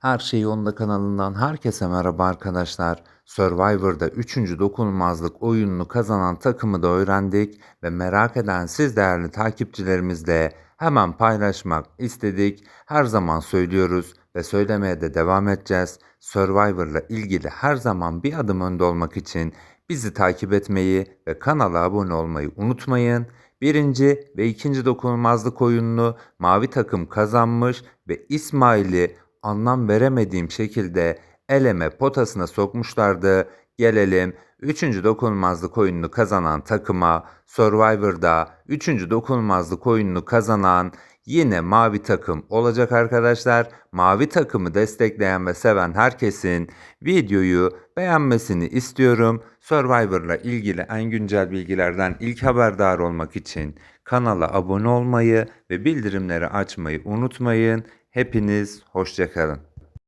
Her Şey Onda kanalından herkese merhaba arkadaşlar. Survivor'da 3. dokunulmazlık oyununu kazanan takımı da öğrendik ve merak eden siz değerli takipçilerimizle hemen paylaşmak istedik. Her zaman söylüyoruz ve söylemeye de devam edeceğiz. Survivor'la ilgili her zaman bir adım önde olmak için bizi takip etmeyi ve kanala abone olmayı unutmayın. Birinci ve ikinci dokunulmazlık oyununu mavi takım kazanmış ve İsmail'i anlam veremediğim şekilde eleme potasına sokmuşlardı. Gelelim 3. dokunulmazlık oyununu kazanan takıma Survivor'da 3. dokunulmazlık oyununu kazanan yine mavi takım olacak arkadaşlar. Mavi takımı destekleyen ve seven herkesin videoyu beğenmesini istiyorum. Survivor'la ilgili en güncel bilgilerden ilk haberdar olmak için kanala abone olmayı ve bildirimleri açmayı unutmayın. Hepiniz hoşçakalın.